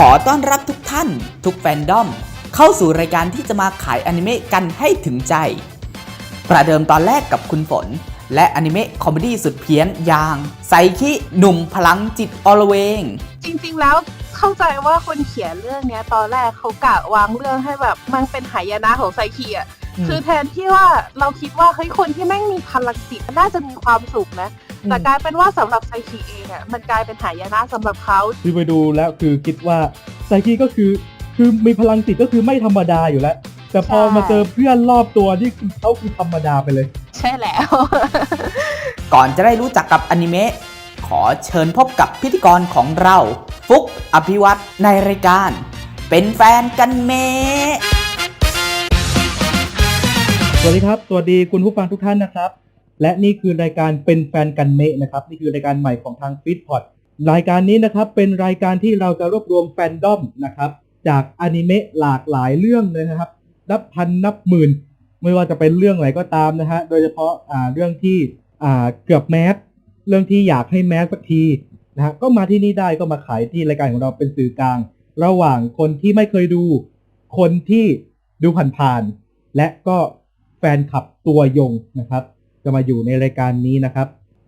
ขอต้อนรับทุกท่าน ทุกแฟนดอม เข้าสู่รายการที่จะมาขายอนิเมะกันให้ถึงใจ ประเดิมตอนแรกกับคุณฝน และอนิเมะคอมเมดี้สุดเพี้ยนอย่างไซคิหนุ่มพลังจิตอลเวง จริงๆแล้วเข้าใจว่าคนเขียนเรื่องเนี้ย ตอนแรกเขากะวางเรื่องให้แบบมันเป็นหายนะของไซคีอะอืมคือแทนที่ว่าเราคิดว่าเฮ้ยคนที่แม่งมีพลังจิตน่าจะมีความสุขนะ แต่กลายเป็นว่าสำหรับไซคีเองอะมันกลายเป็นหายนะสำหรับเขาคือไปดูแล้วคือคิดว่าไซคิก็คือคือมีพลังจิตก็คือไม่ธรรมดาอยู่แล้ว แต่พอใช่มาเจอเพื่อนรอบตัวนี่คือเขาคือธรรมดาไปเลย ใช่แล้ว ก่อนจะได้รู้จักกับอนิเมะขอเชิญพบกับพิธีกรของเรา ฟุกอภิวัตในรายการ เป็นแฟนกันเมะสวัสดีครับ สวัสดีคุณผู้ฟังทุกท่านนะครับ และนี่คือรายการเป็นแฟนกันเมะนะครับ นี่คือรายการใหม่ของทางฟิตพอดรายการนี้นะครับเป็นรายการที่เราจะรวบรวมแฟนดอมนะครับ จากอนิเมะหลากหลายเรื่องเลยนะครับ นับพันนับหมื่น ไม่ว่าจะเป็นเรื่องไหนก็ตามนะฮะโดยเฉพาะอ่าเรื่องที่อ่าเกือบแมสเรื่องที่อยากให้แมสสักทีนะฮะก็มาที่นี่ได้ก็มาขายที่รายการของเราเป็นสื่อกลาง ระหว่างคนที่ไม่เคยดู คนที่ดูผ่านๆและก็แฟนคลับตัวยงนะครับ จะมาอยู่ในรายการนี้นะครับ